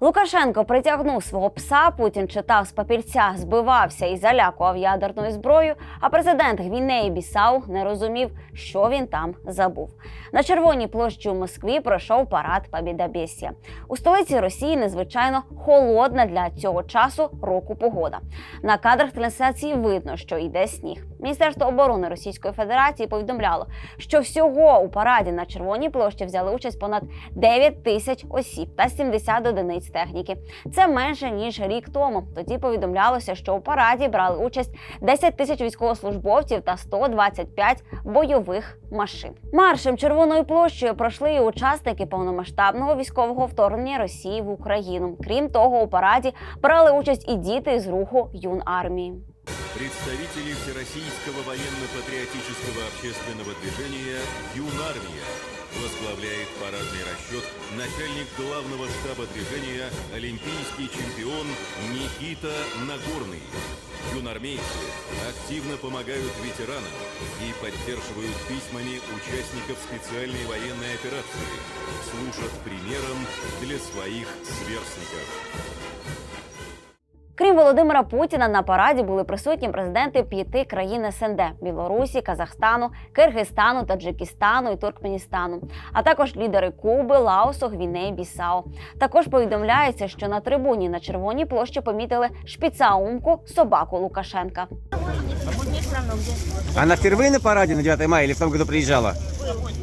Лукашенко притягнув свого пса. Путін читав з папірця, збивався і залякував ядерною зброєю. А президент Гвінеї Бісау не розумів, що він там забув. На червоній площі у Москві пройшов парад Побєдобєсія. У столиці Росії незвичайно холодна для цього часу року погода. На кадрах трансляції видно, що йде сніг. Міністерство оборони Російської Федерації повідомляло, що всього у параді на червоній площі взяли участь понад 9 тисяч осіб та 70 одиниць техніки. Це менше ніж рік тому. Тоді повідомлялося, що у параді брали участь 10 тисяч військовослужбовців та 125 бойових машин. Маршем червоною площею пройшли і учасники повномасштабного військового вторгнення Росії в Україну. Крім того, у параді брали участь і діти з руху юн армії. Представители Всероссийского военно-патриотического общественного движения «Юнармия» возглавляет парадный расчет начальник главного штаба движения олимпийский чемпион Никита Нагорный. Юнармейцы активно помогают ветеранам и поддерживают письмами участников специальной военной операции, служат примером для своих сверстников. Крім Володимира Путіна, на параді були присутні президенти п'яти країн СНД Білорусі, Казахстану, Киргизстану, Таджикистану і Туркменістану, а також лідери Куби, Лаосу, Гвінеї, Бісау. Також повідомляється, що на трибуні на червоній площі помітили шпіцаумку собаку Лукашенка. Она впервые на параде на 9 мая или в том году приезжала?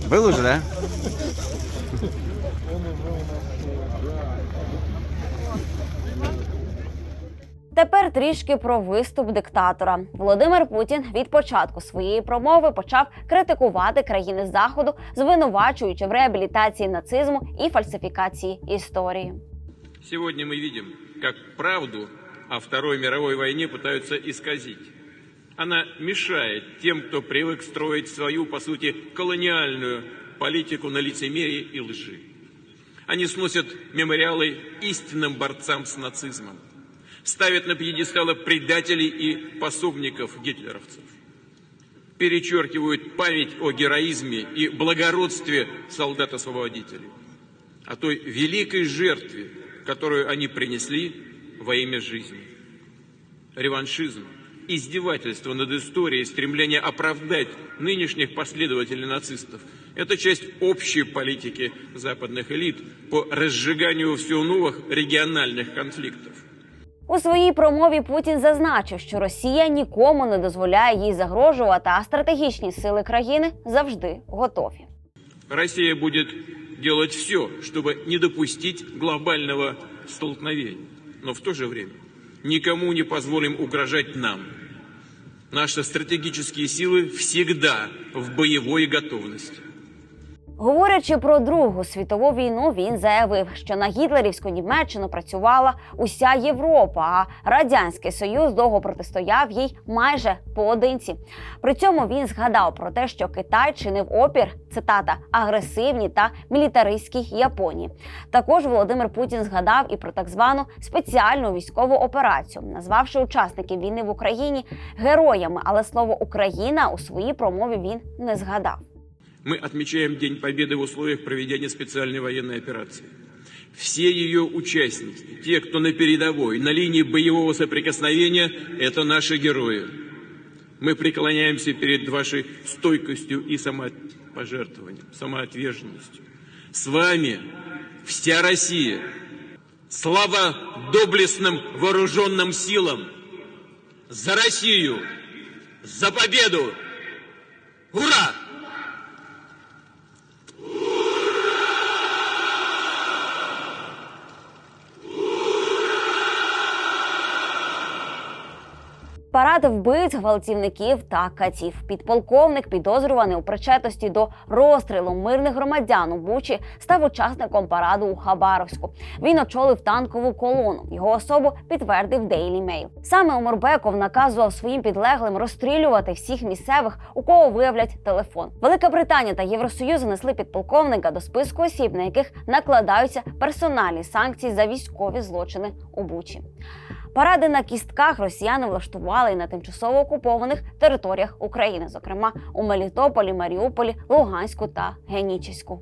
Был уже, да? Тепер трішки про виступ диктатора. Володимир Путін від початку своєї промови почав критикувати країни заходу, звинувачуючи в реабілітації нацизму і фальсифікації історії. Сегодня мы видим, как правду о Второй мировой войне пытаются исказить. Она мешает тем, кто привык строить свою, по сути, колониальную политику на лицемерии и лжи. Они сносят мемориалы истинным борцам с нацизмом, Ставят на пьедесталы предателей и пособников гитлеровцев, перечеркивают память о героизме и благородстве солдат-освободителей, о той великой жертве, которую они принесли во имя жизни. Реваншизм, издевательство над историей, стремление оправдать нынешних последователей нацистов – это часть общей политики западных элит по разжиганию все новых региональных конфликтов. У своїй промові Путін зазначив, що Росія нікому не дозволяє їй загрожувати, а стратегічні сили країни завжди готові. Россия будет делать все, чтобы не допустить глобального столкновения. Но в то же время никому не позволим угрожать нам. Наши стратегические силы всегда в боевой готовности. Говорячи про Другу світову війну, він заявив, що на гітлерівську Німеччину працювала уся Європа, а радянський союз довго протистояв їй майже поодинці. При цьому він згадав про те, що Китай чинив опір цитата агресивній та мілітаристській Японії. Також Володимир Путін згадав і про так звану спеціальну військову операцію, назвавши учасників війни в Україні героями, але слово Україна у своїй промові він не згадав. Мы отмечаем День Победы в условиях проведения специальной военной операции. Все ее участники, те, кто на передовой, на линии боевого соприкосновения, это наши герои. Мы преклоняемся перед вашей стойкостью и самопожертвованием, самоотверженностью. С вами вся Россия. Слава доблестным вооруженным силам! За Россию! За победу! Ура! Парад вбивць, гвалтівників та катів. Підполковник, підозрюваний у причетності до розстрілу мирних громадян у Бучі, став учасником параду у Хабаровську. Він очолив танкову колону. Його особу підтвердив Daily Mail. Саме Умурбеков наказував своїм підлеглим розстрілювати всіх місцевих, у кого виявлять телефон. Велика Британія та Євросоюз занесли підполковника до списку осіб, на яких накладаються персональні санкції за військові злочини у Бучі. Паради на кістках росіяни влаштували і на тимчасово окупованих територіях України, зокрема у Мелітополі, Маріуполі, Луганську та Генічеську.